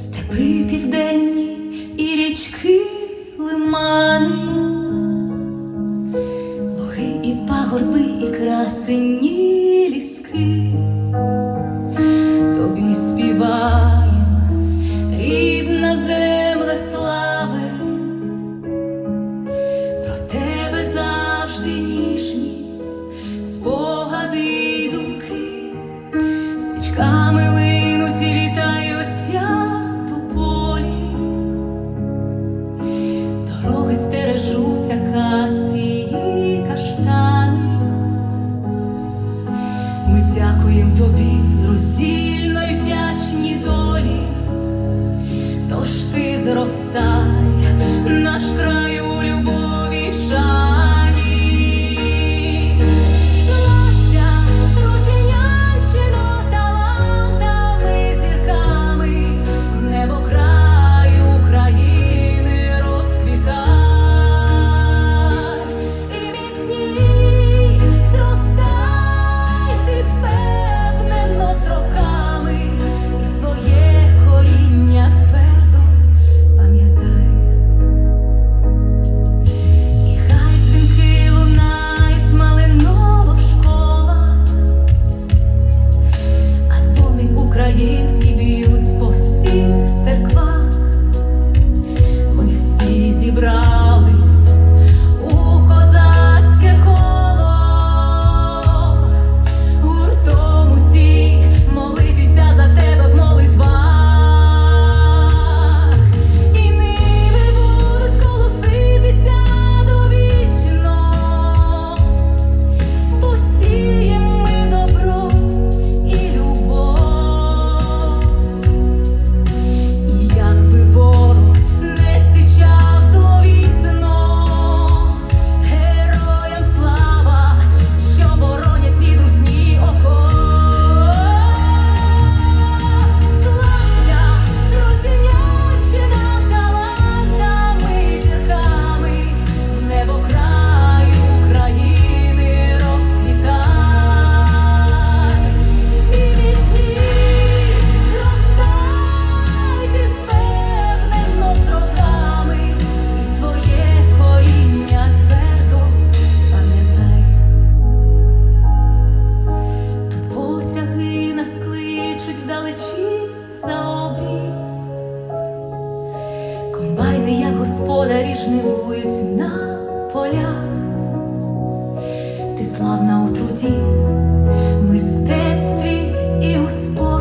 степи південні і річки лимани, луги і пагорби, і красені. Дякуємо тобі. господарі жнивують на полях, ти славна у труді, мистецтві і у спорті.